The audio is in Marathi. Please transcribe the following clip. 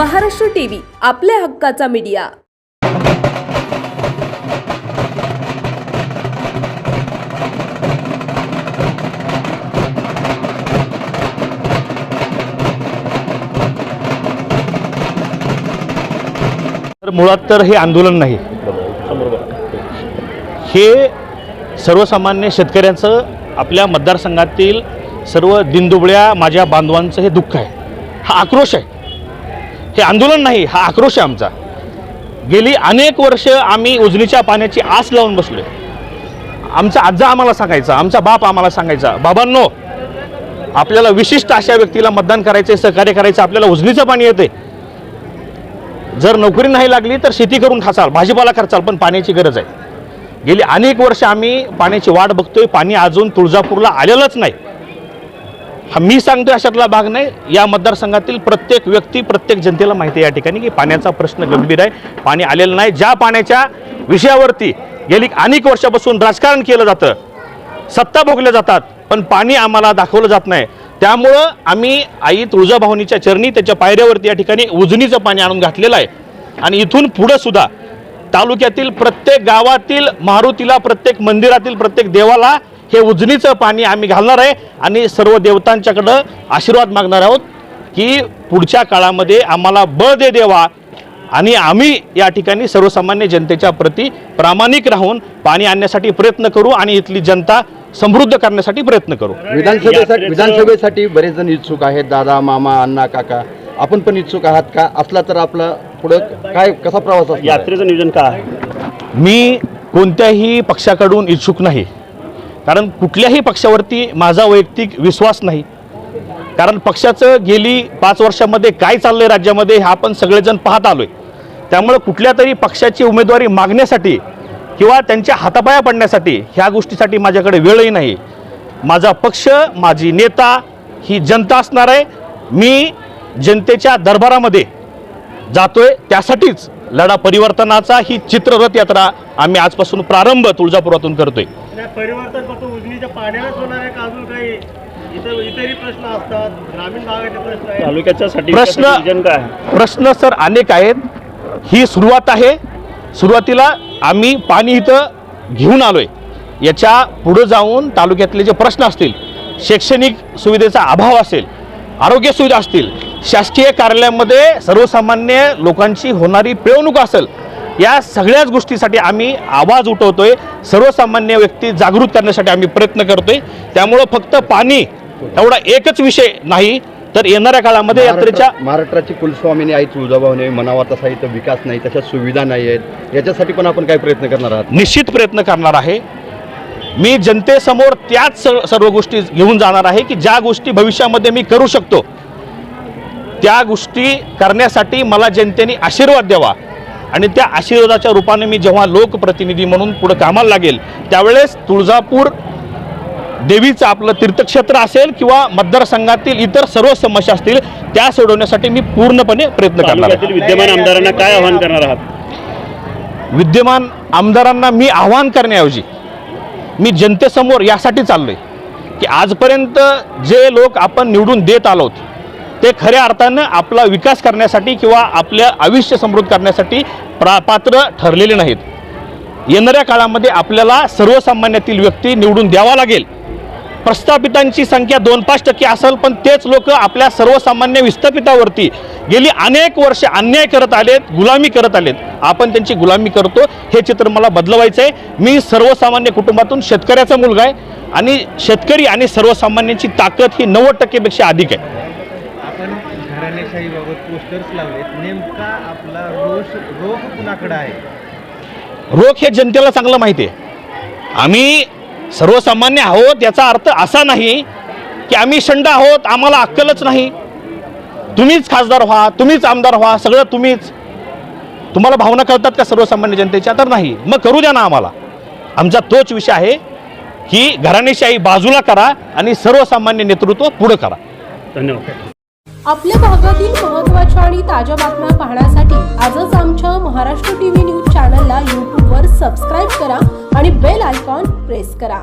महाराष्ट्र टीव्ही आपल्या हक्काचा मीडिया. तर मुळात तर हे आंदोलन नाही. हे सर्वसामान्य शेतकऱ्यांचं आपल्या मतदारसंघातील सर्व दिनदुबळ्या माझ्या बांधवांचं हे दुःख आहे. हा आक्रोश आहे. हे आंदोलन नाही हा आक्रोश आहे आमचा. गेली अनेक वर्ष आम्ही उजनीच्या पाण्याची आस लावून बसलोय. आमचा आजा आम्हाला सांगायचा आमचा बाप आम्हाला सांगायचा बाबांनो आपल्याला विशिष्ट अशा व्यक्तीला मतदान करायचं सहकार्य करायचं आपल्याला उजनीचं पाणी येते जर नोकरी नाही लागली तर शेती करून खासाल भाजीपाला खर्चाल पण पाण्याची गरज आहे. गेली अनेक वर्ष आम्ही पाण्याची वाट बघतोय पाणी अजून तुळजापूरला आलेलंच नाही. मी सांगतोय अशातला भाग नाही. या मतदारसंघातील प्रत्येक व्यक्ती प्रत्येक जनतेला माहिती आहे या ठिकाणी की पाण्याचा प्रश्न गंभीर आहे. पाणी आलेलं नाही. ज्या पाण्याच्या विषयावरती गेली अनेक वर्षापासून राजकारण केलं जातं सत्ता भोगल्या जातात पण पाणी आम्हाला दाखवलं जात नाही. त्यामुळं आम्ही आई तुळजाभवानीच्या चरणी त्याच्या पायऱ्यावरती या ठिकाणी उजनीचं पाणी आणून घातलेलं आहे. आणि इथून पुढं सुद्धा तालुक्यातील प्रत्येक गावातील मारुतीला प्रत्येक मंदिरातील प्रत्येक देवाला हे उजनीचं पाणी आम्ही घालणार आहे आणि सर्व देवतांच्याकडं आशीर्वाद मागणार आहोत की पुढच्या काळामध्ये आम्हाला बळ दे देवा. आणि आम्ही या ठिकाणी सर्वसामान्य जनतेच्या प्रती प्रामाणिक राहून पाणी आणण्यासाठी प्रयत्न करू आणि इथली जनता समृद्ध करण्यासाठी प्रयत्न करू. विधानसभेसाठी विधानसभेसाठी बरेच जण इच्छुक आहेत दादा मामा अण्णा काका. आपण पण इच्छुक आहात का? असला तर आपला पुढं काय कसा प्रवास? यात्रेचं नियोजन काय आहे मी कोणत्याही पक्षाकडून इच्छुक नाही. कारण कुठल्याही पक्षावरती माझा वैयक्तिक विश्वास नाही. कारण पक्षाचं गेली पाच वर्षामध्ये काय चाललं आहे राज्यामध्ये हे आपण सगळेजण पाहत आलो आहे त्यामुळं कुठल्या तरी पक्षाची उमेदवारी मागण्यासाठी किंवा त्यांच्या हातापाया पडण्यासाठी ह्या गोष्टीसाठी माझ्याकडे वेळही नाही. माझा पक्ष माझी नेता ही जनता असणार आहे. मी जनतेच्या दरबारामध्ये जातोय. त्यासाठीच लढा परिवर्तनाचा ही चित्ररथ यात्रा आम्ही आजपासून प्रारंभ तुळजापुरातून करतोय. आहे परिवर्तन फक्त उजनीच्या पाण्यालाच होणार आहे का अजून काही? इतर इतरही प्रश्न असतात. ग्रामीण भागाचे प्रश्न आहेत. तालुक्याच्या साठी प्रश्न- नियोजन काय? आहे प्रश्न सर अनेक आहेत. ही सुरुवात आहे. सुरुवातीला आम्ही पाणी इथं घेऊन आलोय. याच्या पुढं जाऊन तालुक्यातले जे प्रश्न असतील शैक्षणिक सुविधेचा अभाव असेल आरोग्य सुविधा असतील शासकीय कार्यालयामध्ये सर्वसामान्य लोकांची होणारी पिळवणूक असेल या सगळ्याच गोष्टीसाठी आम्ही आवाज उठवतोय. सर्वसामान्य व्यक्ती जागृत करण्यासाठी आम्ही प्रयत्न करतोय. त्यामुळं फक्त पाणी एवढा एकच विषय नाही तर येणाऱ्या काळामध्ये यात्रेच्या महाराष्ट्र- महाराष्ट्राची कुलस्वामिनी आई तुळजाभवानी म्हणावा तसा इथं विकास नाही तशा सुविधा नाही आहेत. याच्यासाठी पण आपण काय प्रयत्न करणार आहात? निश्चित प्रयत्न करणार आहे. मी जनतेसमोर त्याच सर्व गोष्टी घेऊन जाणार आहे की ज्या गोष्टी भविष्यामध्ये मी करू शकतो त्या गोष्टी करण्यासाठी मला जनतेने आशीर्वाद द्यावा. आणि त्या आशीर्वादाच्या रूपाने मी जेव्हा लोकप्रतिनिधी म्हणून पुढे कामाला लागेल त्यावेळेस तुळजापूर देवीचं आपलं तीर्थक्षेत्र असेल किंवा मतदारसंघातील इतर सर्व समस्या असतील त्या सोडवण्यासाठी मी पूर्णपणे प्रयत्न करणार आहे. विद्यमान आमदारांना काय आवाहन करणार आहात? विद्यमान आमदारांना मी आव्हान करण्याऐवजी मी जनतेसमोर यासाठी चाललोय की आजपर्यंत जे लोक आपण निवडून देत आलोत ते खऱ्या अर्थानं आपला विकास करण्यासाठी किंवा आपलं आयुष्य समृद्ध करण्यासाठी प्रा पात्र ठरलेले नाहीत. येणाऱ्या काळामध्ये आपल्याला सर्वसामान्यातील व्यक्ती निवडून द्यावा लागेल. प्रस्थापितांची संख्या दोन पाच टक्के असेल पण तेच लोक आपल्या सर्वसामान्य विस्थापितावरती गेली अनेक वर्ष अन्याय करत आलेत गुलामी करत आलेत. आपण त्यांची गुलामी करतो. हे चित्र मला बदलवायचं आहे मी सर्वसामान्य कुटुंबातून शेतकऱ्याचा मुलगा आहे आणि शेतकरी आणि सर्वसामान्यांची ताकद ही नव्वद टक्केपेक्षा अधिक आहे. घराणेशाहीबाबत पोस्टर्स लावलेत. नेमका आपला रोष रोग कुणाकडे आहे? रोग हे जनतेला चांगलं माहिती आहे. आम्ही सर्वसामान्य आहोत याचा अर्थ असा नाही की आम्ही शंड आहोत आम्हाला अक्कलच नाही. तुम्हीच खासदार व्हा तुम्हीच आमदार व्हा सगळं तुम्हीच. तुम्हाला भावना कळतात का सर्वसामान्य जनतेच्या? तर नाही. मग करू द्या ना आम्हाला. आमचा तोच विषय आहे की घराणेशाही बाजूला करा आणि सर्वसामान्य नेतृत्व पुढं करा. धन्यवाद. आपल्या भागातील महत्त्वाच्या आणि ताज्या बातम्या पाहण्यासाठी आजच आमच्या महाराष्ट्र टीव्ही न्यूज चॅनलला यूट्यूबवर सबस्क्राईब करा आणि बेल आयकॉन प्रेस करा.